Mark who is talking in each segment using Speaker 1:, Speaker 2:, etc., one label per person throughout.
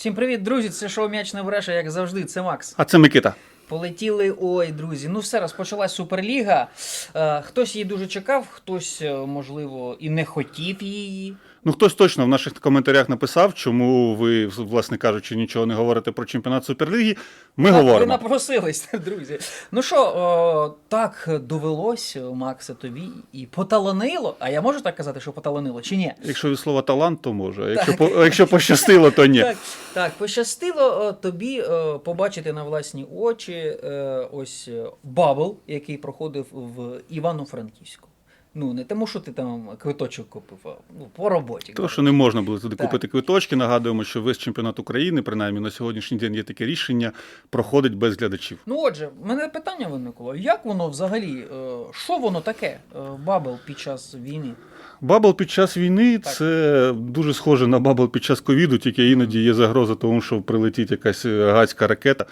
Speaker 1: Всім привіт, друзі! Це шоу М'яч не бреше, як завжди. Це Макс.
Speaker 2: А це Микита.
Speaker 1: Полетіли. Ой, друзі. Ну все, розпочалась Суперліга. Е, хтось її дуже чекав, хтось, е, можливо, і не хотів її.
Speaker 2: Ну хтось точно в наших коментарях написав, чому ви, власне кажучи, нічого не говорите про чемпіонат Суперліги. Ми
Speaker 1: Так, Ви напросились, друзі. Ну що, о, так довелось, Макса, тобі і поталанило. А я можу так казати, що поталанило, чи ні?
Speaker 2: Якщо від слова талант, то може. Якщо, по, якщо пощастило, то ні.
Speaker 1: Так, так, пощастило тобі побачити на власні очі е, ось бабл, який проходив в Івано-Франківську. Ну, не тому, що ти там квиточок купив, а ну, по роботі.
Speaker 2: То, що не можна було туди
Speaker 1: Так.
Speaker 2: купити квиточки, нагадуємо, що весь чемпіонат України, принаймні на сьогоднішній день є таке рішення, проходить без глядачів.
Speaker 1: Ну, отже, в мене питання виникло. Як воно взагалі, е, що воно таке, е, бабл під час війни?
Speaker 2: Бабл під час війни
Speaker 1: Так.
Speaker 2: це дуже схоже на бабл під час ковіду, тільки іноді є загроза тому, що прилетить якась гацька ракета.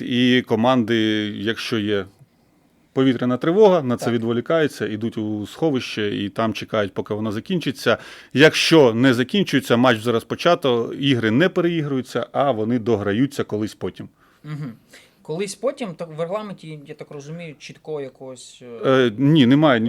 Speaker 2: І команди, якщо є повітряна тривога, на це
Speaker 1: Так.
Speaker 2: відволікаються, йдуть у сховище і там чекають, поки вона закінчиться. Якщо не закінчується, матч вже розпочато, ігри не переігруються, а вони дограються колись потім.
Speaker 1: Угу. Колись потім, так в регламенті, я так розумію, чіткого якогось. е,
Speaker 2: Е, ні, немає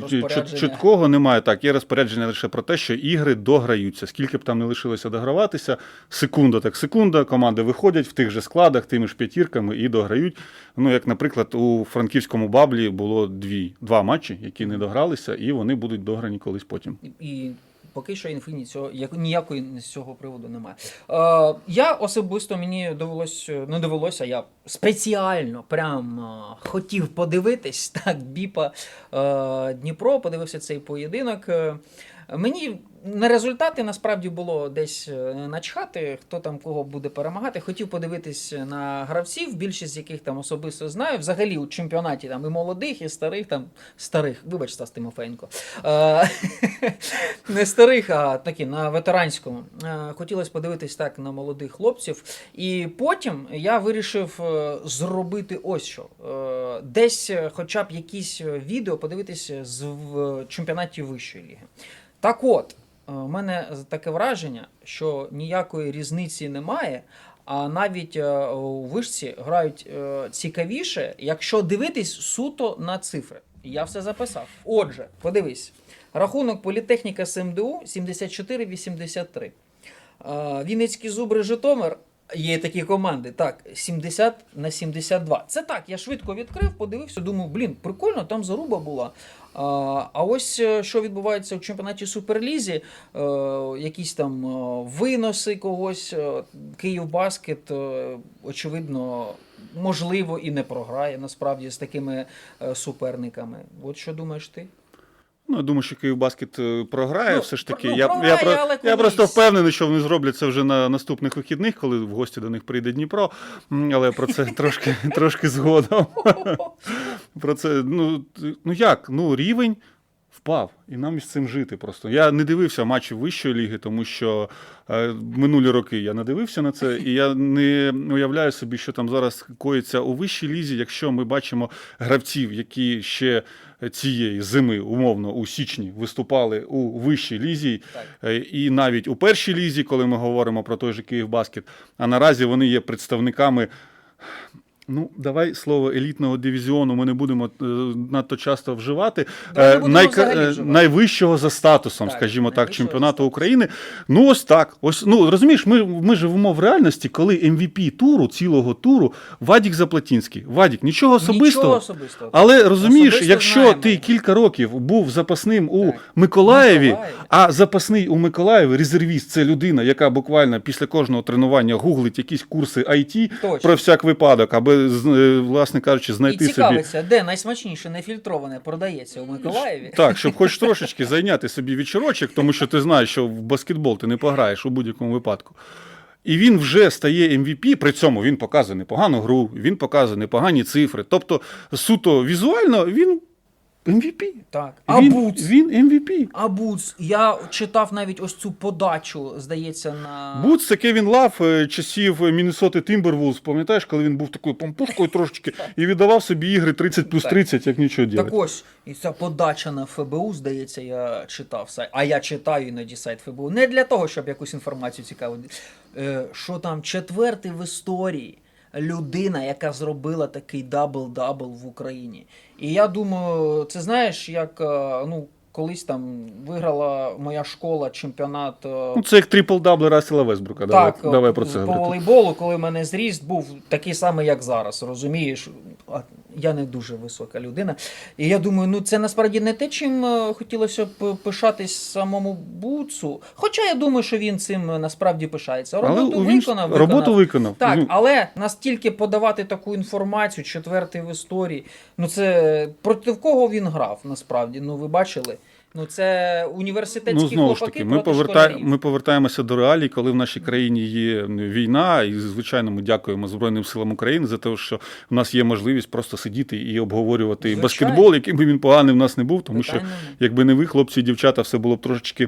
Speaker 2: чіткого, немає так. Є розпорядження лише про те, що ігри дограються. Скільки б там не лишилося дограватися, секунда так секунда, команди виходять в тих же складах, тими ж п'ятірками і дограють. Ну, як, наприклад, у франківському баблі було дві, два матчі, які не догралися, і вони будуть дограні колись потім.
Speaker 1: І- І поки що інфіні цього як ніякої з цього приводу немає. Е, я особисто мені довелось, не довелося, я спеціально прям е, хотів подивитись так, біпа е, Дніпро, подивився цей поєдинок. Е, Мені на результати насправді було десь е, начхати, хто там кого буде перемагати. Хотів подивитись на гравців, більшість з яких там особисто знаю. Взагалі у чемпіонаті там і молодих, і старих, там старих, вибач, Стас Тимофенко. Е, не старих, а такі на ветеранському. Е, Хотілося подивитись так на молодих хлопців. І потім я вирішив зробити ось що. Десь хоча б якісь відео подивитися з в чемпіонаті вищої ліги. Так от, у мене таке враження, що ніякої різниці немає. А навіть е, у вишці грають е, цікавіше, якщо дивитись суто на цифри. Я все записав. Отже, подивись. Рахунок політехніка СМДУ 74-83. Е, Вінницькі зубри Житомир. Є такі команди, так, 70 на 72. Це так, я швидко відкрив, подивився, думаю, блін, прикольно, там заруба була. А, ось е, що відбувається у чемпіонаті Суперлізі, е, якісь там е, виноси когось, е, Київбаскет, очевидно, можливо, і не програє насправді з такими суперниками. От що думаєш ти?
Speaker 2: Ну, я думаю, що Київбаскет е, програє
Speaker 1: Ну,
Speaker 2: все ж таки.
Speaker 1: ну,
Speaker 2: я,
Speaker 1: програє,
Speaker 2: я, про-
Speaker 1: але
Speaker 2: я просто впевнений, що вони зроблять це вже на наступних вихідних, коли в гості до них прийде Дніпро. Але про це трошки, трошки згодом. Про це, ну, ну як? Ну, рівень впав, і нам із цим жити просто. Я не дивився матчі вищої ліги, тому що е, минулі роки я не дивився на це, і я не уявляю собі, що там зараз коїться у вищій лізі, якщо ми бачимо гравців, які ще цієї зими, умовно, у січні виступали у вищій лізі, е, і навіть у першій лізі, коли ми говоримо про той же Київбаскет, а наразі вони є представниками. Ну, давай слово елітного дивізіону ми не будемо е, надто часто вживати. Е,
Speaker 1: взагалі
Speaker 2: е,
Speaker 1: вживати.
Speaker 2: найвищого за статусом,
Speaker 1: Так,
Speaker 2: скажімо так, чемпіонату України. Ну, ось так. Ось, ну, розумієш, ми, ми живемо в реальності, коли MVP туру, цілого туру, Вадік Заплатінський. Вадік, нічого особистого.
Speaker 1: Нічого особистого.
Speaker 2: Але розумієш,
Speaker 1: Особисто
Speaker 2: якщо
Speaker 1: знаємо.
Speaker 2: ти кілька років був запасним у
Speaker 1: Так.
Speaker 2: Миколаєві,
Speaker 1: Миколаєві.
Speaker 2: а запасний у Миколаєві резервіст це людина, яка буквально після кожного тренування гуглить якісь курси IT
Speaker 1: Точно.
Speaker 2: про всяк випадок, аби власне кажучи,
Speaker 1: І
Speaker 2: знайти собі
Speaker 1: цікавиться, де найсмачніше нефільтроване продається у Миколаєві.
Speaker 2: так, щоб хоч трошечки зайняти собі вечірочок, тому що ти знаєш, що в баскетбол ти не пограєш у будь-якому випадку. І він вже стає MVP, при цьому він показує непогану гру, він показує непогані цифри. Тобто, суто візуально він MVP.
Speaker 1: Так. А
Speaker 2: він,
Speaker 1: Буц?
Speaker 2: він MVP.
Speaker 1: А Буц, я читав навіть ось цю подачу, здається, на
Speaker 2: Буц це Кевін Лав е, часів Міннесоти Тімбервулс. Пам'ятаєш, коли він був такою помпушкою трошечки і віддавав собі ігри 30 плюс
Speaker 1: Так.
Speaker 2: 30, як нічого
Speaker 1: Так ось, і ця подача на ФБУ, здається, я читав сайт. А я читаю іноді сайт ФБУ. Не для того, щоб якусь інформацію цікаву. Е, що там четвертий в історії людина, яка зробила такий дабл-дабл в Україні. І я думаю, це знаєш, як е, ну, колись там виграла моя школа чемпіонат. е,
Speaker 2: Ну, це як трипл дабл Расіла Весбрука. Давай,
Speaker 1: так,
Speaker 2: давай про
Speaker 1: по
Speaker 2: це говорити.
Speaker 1: волейболу, коли в мене зріст був такий самий, як зараз, розумієш? Я не дуже висока людина. І я думаю, ну це насправді не те, чим е, хотілося б пишатись самому Буцу. Хоча я думаю, що він цим е, насправді пишається. Роботу
Speaker 2: Але він
Speaker 1: виконав.
Speaker 2: роботу
Speaker 1: виконав. Так, але настільки подавати таку інформацію, четвертий в історії. Ну це проти кого він грав насправді? Ну ви бачили? Ну це університетські
Speaker 2: Ну, знову ж таки, ми, поверта... ми повертаємося до реалій, коли в нашій країні є війна, і звичайно, ми дякуємо Збройним силам України за те, що в нас є можливість просто сидіти і обговорювати
Speaker 1: Звичайно.
Speaker 2: баскетбол, який би він поганий в нас не був, тому що якби не ви, хлопці і дівчата, все було б трошечки.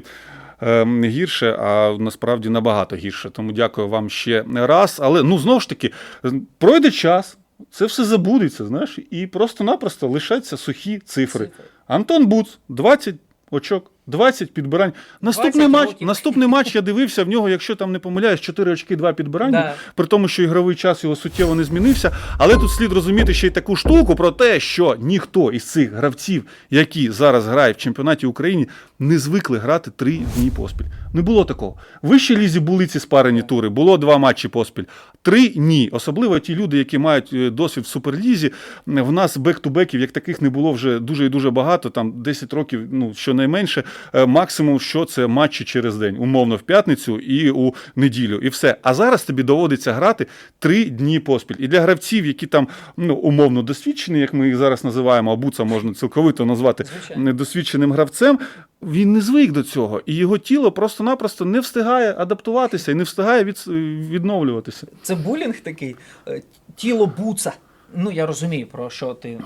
Speaker 2: ем, Гірше, а насправді набагато гірше. Тому дякую вам ще раз. Але ну знову ж таки, пройде час, це все забудеться, знаєш, і просто-напросто лишаться сухі цифри.
Speaker 1: Цифри.
Speaker 2: Антон Буц, 20 очок, 20 підбирань. Наступний
Speaker 1: 20
Speaker 2: матч,
Speaker 1: років.
Speaker 2: наступний матч я дивився в нього, якщо там не помиляюсь, 4 очки, 2 підбирання.
Speaker 1: Да.
Speaker 2: При тому, що ігровий час його суттєво не змінився. Але тут слід розуміти ще й таку штуку про те, що ніхто із цих гравців, які зараз грають в чемпіонаті України, не звикли грати три дні поспіль. Не було такого. В вищій лізі були ці спарені тури, було два матчі поспіль. Три ні. Особливо ті люди, які мають е, досвід в суперлізі. В нас бек-ту-беків, як таких не було вже дуже і дуже багато, там 10 років, ну щонайменше. Е, Максимум, що це матчі через день, умовно в п'ятницю і у неділю, і все. А зараз тобі доводиться грати три дні поспіль. І для гравців, які там ну умовно досвідчені, як ми їх зараз називаємо, а буца можна цілковито назвати
Speaker 1: Звичайно.
Speaker 2: недосвідченим гравцем. Він не звик до цього, і його тіло просто-напросто не встигає адаптуватися і не встигає від, відновлюватися.
Speaker 1: Це булінг такий, е, тіло буца. Ну, я розумію, про що ти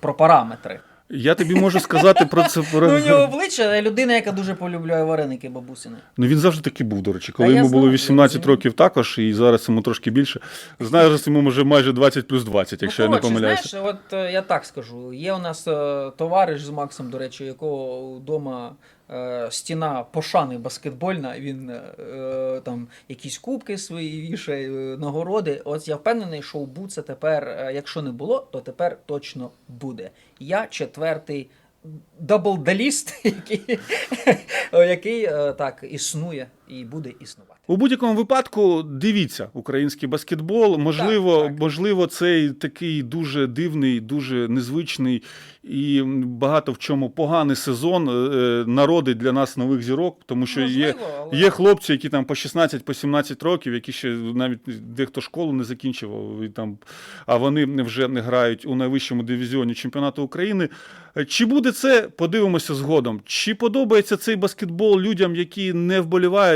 Speaker 1: про параметри.
Speaker 2: Я тобі можу сказати про це. Про...
Speaker 1: Ну, у нього обличчя людина, яка дуже полюбляє вареники бабусини.
Speaker 2: Ну він завжди такий був, до речі. Коли
Speaker 1: а
Speaker 2: йому було
Speaker 1: знаю,
Speaker 2: 18
Speaker 1: я
Speaker 2: років також, і зараз йому трошки більше. Зараз йому вже майже 20 плюс 20, якщо
Speaker 1: ну,
Speaker 2: я не помиляюся.
Speaker 1: Знаєш, от е, я так скажу. Є у нас е, товариш з Максом, до речі, якого вдома стіна пошани баскетбольна, він е, е, там якісь кубки свої вішає, е, нагороди. От я впевнений, що у Буца тепер, е, якщо не було, то тепер точно буде. Я четвертий. Даблдаліст, який, який е, так існує і буде існувати.
Speaker 2: У будь-якому випадку дивіться український баскетбол. Можливо,
Speaker 1: Так, так.
Speaker 2: можливо, цей такий дуже дивний, дуже незвичний і багато в чому поганий сезон е, народить для нас нових зірок, тому що є.
Speaker 1: Але-
Speaker 2: Є хлопці, які там по 16, по 17 років, які ще навіть дехто школу не закінчував, і там, а вони вже не грають у найвищому дивізіоні чемпіонату України. Чи буде це? Подивимося згодом. Чи подобається цей баскетбол людям, які не вболівають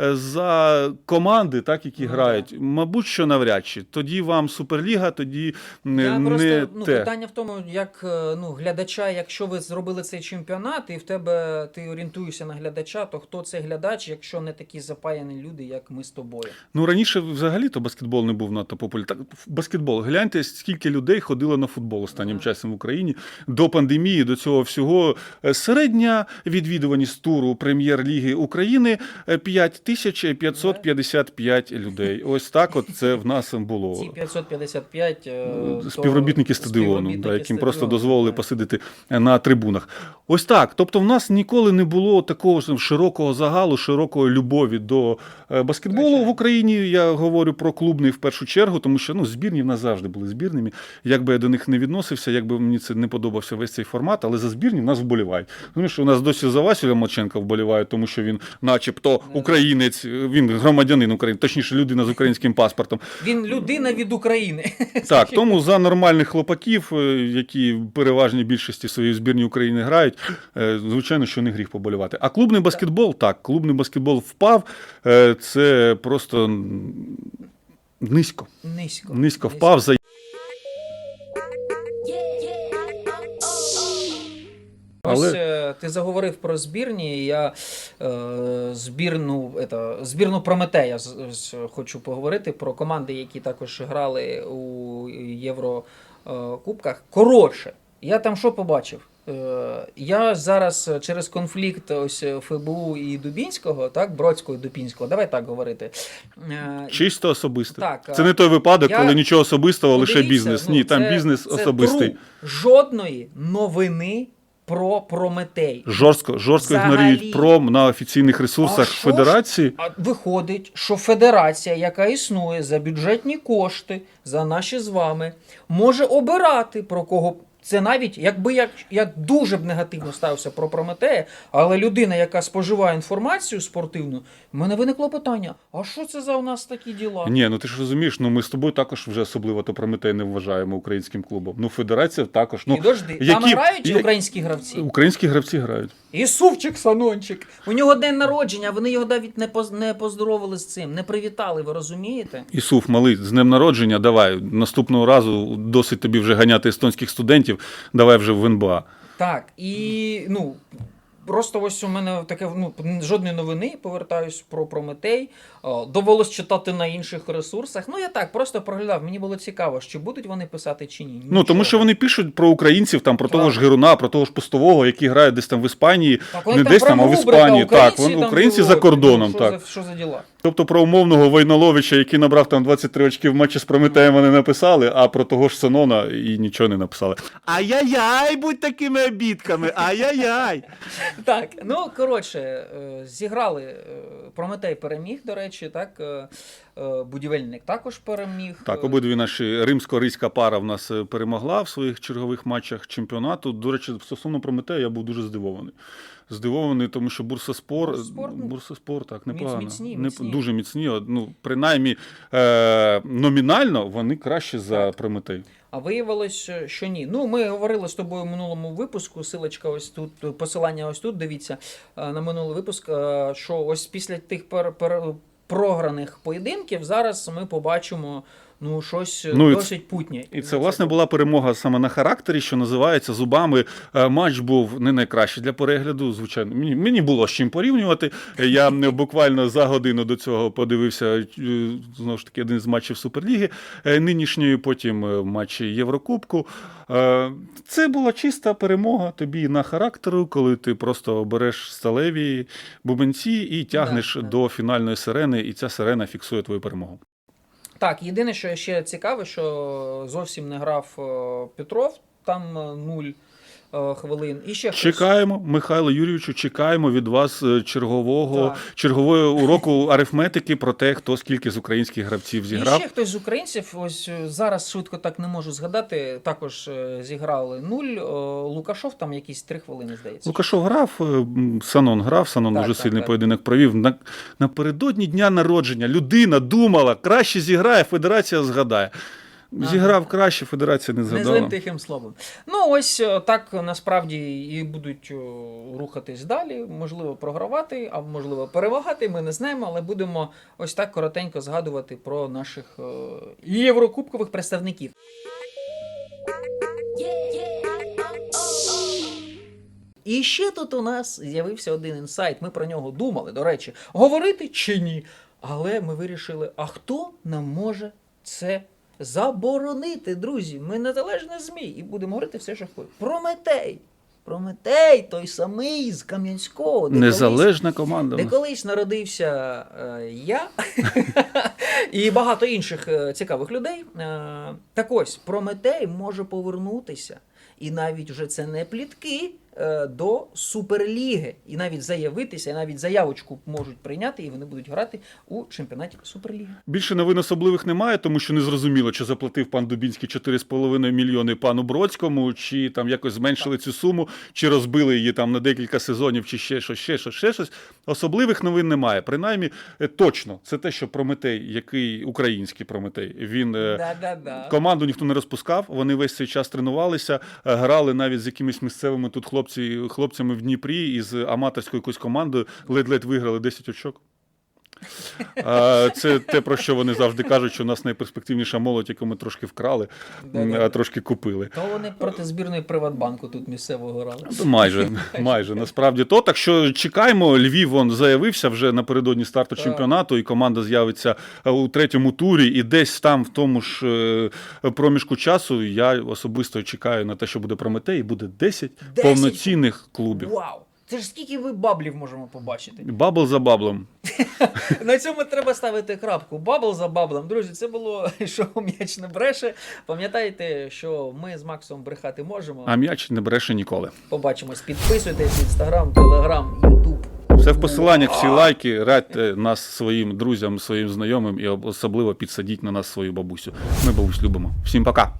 Speaker 2: е, за команди, так, які
Speaker 1: Ну,
Speaker 2: грають? Мабуть, що навряд чи. Тоді вам Суперліга, тоді не,
Speaker 1: Я
Speaker 2: не
Speaker 1: просто ну,
Speaker 2: те.
Speaker 1: питання в тому, як е, ну, глядача, якщо ви зробили цей чемпіонат, і в тебе ти орієнтуєшся на глядача, то хто цей глядач, якщо не такі запаяні люди, як ми з тобою?
Speaker 2: Ну раніше взагалі то баскетбол не був надто популярний. Баскетбол. Гляньте, скільки людей ходило на футбол останнім
Speaker 1: Ага.
Speaker 2: часом в Україні до пандемії, до цього всього. Е, Середня відвідуваність туру прем'єр-ліги України 5555 людей. Ось так, от це в нас було.
Speaker 1: Ці 555 е, то
Speaker 2: Співробітники стадіону, да, яким просто дозволили
Speaker 1: так.
Speaker 2: посидіти на трибунах. Ось так. Тобто, в нас ніколи не було такого ж широкого загалу, широкої любові до е, баскетболу в Україні. Я говорю про клубний в першу чергу, тому що ну, збірні в нас завжди були збірними. Як би я до них не відносився, як би мені це не подобався весь цей формат, але за збірні в нас вболівають. Тому що у нас досі за Василя Моченка вболівають, тому що він, начебто, українець, він громадянин України, точніше, людина з українським паспортом.
Speaker 1: Він людина від України.
Speaker 2: Так, тому за нормальних хлопаків, е, які в переважній більшості своєї збірні України грають, е, звичайно, що не гріх поболівати. А клубний баскетбол, так, клубний баскетбол впав. е, Це просто низько.
Speaker 1: Низько.
Speaker 2: Низько впав. За Але
Speaker 1: Ось е, ти заговорив про збірні. і Я е, збірну, ета, збірну Прометея хочу поговорити про команди, які також грали у Єврокубках. Коротше, я там що побачив? Е, Я зараз через конфлікт ось ФБУ і Дубінського, так, Бродського і Дубінського, давай так говорити. е,
Speaker 2: чисто особисто.
Speaker 1: Так,
Speaker 2: це не той випадок,
Speaker 1: я-
Speaker 2: коли нічого особистого, лише бізнес.
Speaker 1: ну,
Speaker 2: Ні, там
Speaker 1: це-
Speaker 2: бізнес
Speaker 1: це
Speaker 2: особистий.
Speaker 1: true. Жодної новини про Прометей.
Speaker 2: Жорстко, жорстко
Speaker 1: Взагалі.
Speaker 2: ігнорують пром на офіційних ресурсах
Speaker 1: А що ж?
Speaker 2: Федерації.
Speaker 1: А виходить, що федерація, яка існує за бюджетні кошти, за наші з вами, може обирати про кого. Це навіть якби я, я дуже б негативно ставився про Прометея, але людина, яка споживає інформацію спортивну, в мене виникло питання: а що це за у нас такі діла?
Speaker 2: Ні, ну ти ж розумієш, ну ми з тобою також вже особливо то Прометей не вважаємо українським клубом. Ну, Федерація також. Ну,
Speaker 1: Підожди, там
Speaker 2: які-
Speaker 1: грають
Speaker 2: я-
Speaker 1: українські гравці.
Speaker 2: Українські гравці грають.
Speaker 1: І Сувчик Санончик. У нього день народження, вони його навіть не поз- не поздоровили з цим, не привітали, ви розумієте?
Speaker 2: Ісуф, малий, з днем народження, давай. Наступного разу досить тобі вже ганяти естонських студентів, давай вже в НБА.
Speaker 1: Так, і ну. Просто ось у мене таке ну жодної новини. Повертаюсь про Прометей. О, Довелось читати на інших ресурсах. Ну я так просто проглядав. Мені було цікаво, чи будуть вони писати чи ні.
Speaker 2: Ну тому що вони пишуть про українців, там про того ж Геруна, про того ж постового, які грають десь там в Іспанії,
Speaker 1: Так,
Speaker 2: не
Speaker 1: там
Speaker 2: десь там, а в Іспанії. Так,
Speaker 1: «Українці
Speaker 2: вони
Speaker 1: там
Speaker 2: українці за кордоном.
Speaker 1: Ну,
Speaker 2: Так.
Speaker 1: За, що за діла?
Speaker 2: Тобто про умовного Войноловича, який набрав там 23 очки в матчі з Прометеєм, вони написали, а про того ж Санона і нічого не написали. Ай-яй-яй, будь такими обідками, ай-яй-яй.
Speaker 1: Так, ну коротше, е, зіграли. е, Прометей переміг, до речі, так. е, Будівельник також переміг.
Speaker 2: Так, обидві наші римсько-ризька пара в нас перемогла в своїх чергових матчах чемпіонату. До речі, стосовно Прометея я був дуже здивований. Здивований, тому що Бурсаспор,
Speaker 1: Бурсаспор, ну,
Speaker 2: Бурсаспор так, непогано.
Speaker 1: міцні,
Speaker 2: Не-
Speaker 1: міцні.
Speaker 2: Дуже міцні. Ну, принаймні, е, номінально вони краще за. Прометей.
Speaker 1: А виявилось, що ні. Ну, ми говорили з тобою в минулому випуску. Силочка ось тут, посилання ось тут. Дивіться е, на минулий випуск. е, Що ось після тих пер, пер, програних поєдинків зараз ми побачимо ну щось е,
Speaker 2: Ну, і
Speaker 1: досить путнє.
Speaker 2: І це, власне, була перемога саме на характері, що називається зубами. Е, Матч був не найкращий для перегляду. Звичайно, мені, мені було з чим порівнювати. Я буквально за годину до цього подивився е, знову ж таки один з матчів Суперліги нинішньої, потім матчі Єврокубку. Це була чиста перемога тобі на характеру, коли ти просто береш сталеві бубенці і тягнеш
Speaker 1: да.
Speaker 2: до фінальної сирени, і ця сирена фіксує твою перемогу.
Speaker 1: Так, єдине, що ще цікаве, що зовсім не грав е, Петров, там е, нуль хвилин. І ще хтось.
Speaker 2: Чекаємо, Михайло Юрійовичу, чекаємо від вас е, чергового
Speaker 1: Так.
Speaker 2: чергового уроку арифметики про те, хто скільки з українських гравців
Speaker 1: І
Speaker 2: зіграв.
Speaker 1: ще хтось з українців, ось е, зараз швидко так не можу згадати. Також е, зіграли нуль. е, Лукашов там якісь три хвилини, здається.
Speaker 2: Лукашов грав, е, Санон грав, Санон
Speaker 1: Так,
Speaker 2: дуже
Speaker 1: так,
Speaker 2: сильний
Speaker 1: так.
Speaker 2: поєдинок провів. На, напередодні дня народження людина думала, краще зіграє, федерація згадає. Зіграв краще, федерація не
Speaker 1: Не
Speaker 2: згадала.
Speaker 1: злим тихим словом. Ну, ось е, так насправді і будуть е, рухатись далі. Можливо, програвати, а можливо, перемагати. Ми не знаємо, але будемо ось так коротенько згадувати про наших е, єврокубкових представників. І ще тут у нас з'явився один інсайт. Ми про нього думали, до речі, говорити чи ні. Але ми вирішили, а хто нам може це заборонити, друзі? Ми незалежне ЗМІ і будемо говорити все, що хочемо. Прометей! Прометей, той самий з Кам'янського. де колись-
Speaker 2: Незалежна команда.
Speaker 1: де колись народився е, я і багато інших е, цікавих людей. Е, так ось, Прометей може повернутися, і навіть вже це не плітки до Суперліги. І навіть заявитися, і навіть заявочку можуть прийняти, і вони будуть грати у чемпіонаті Суперліги.
Speaker 2: Більше новин особливих немає, тому що не зрозуміло, чи заплатив пан Дубінський 4,5 мільйони пану Бродському, чи там якось зменшили цю суму, чи розбили її там на декілька сезонів, чи ще щось, ще щось, ще щось. Особливих новин немає. Принаймні, е, точно, це те, що Прометей, який український Прометей, він. е. Команду ніхто не розпускав, вони весь цей час тренувалися, е, грали навіть з якимись місцевими тут хлопці, хлопцями в Дніпрі із аматорською якоюсь командою ледь-ледь виграли 10 очок. Це те, про що вони завжди кажуть, що у нас найперспективніша молодь, яку ми трошки вкрали, а трошки купили.
Speaker 1: То вони проти збірної Приватбанку тут місцевого грали.
Speaker 2: Ну, Майже, майже насправді то. Так що чекаємо. Львів он заявився вже напередодні старту чемпіонату, і команда з'явиться е, у третьому турі. І десь там, в тому ж е, проміжку часу, я особисто чекаю на те, що буде Прометей, і буде 10,
Speaker 1: 10?
Speaker 2: повноцінних клубів.
Speaker 1: Вау! Це ж скільки ви баблів можемо побачити.
Speaker 2: Бабл за баблом.
Speaker 1: На цьому треба ставити крапку. Бабл за баблом. Друзі, це було шоу м'яч не бреше. Пам'ятайте, що ми з Максом брехати можемо.
Speaker 2: А м'яч не бреше ніколи.
Speaker 1: Побачимось. Підписуйтесь, інстаграм, телеграм, ютуб.
Speaker 2: Все в посиланнях, всі лайки, радьте нас своїм друзям, своїм знайомим і особливо підсадіть на нас свою бабусю. Ми бабусь любимо. Всім пока.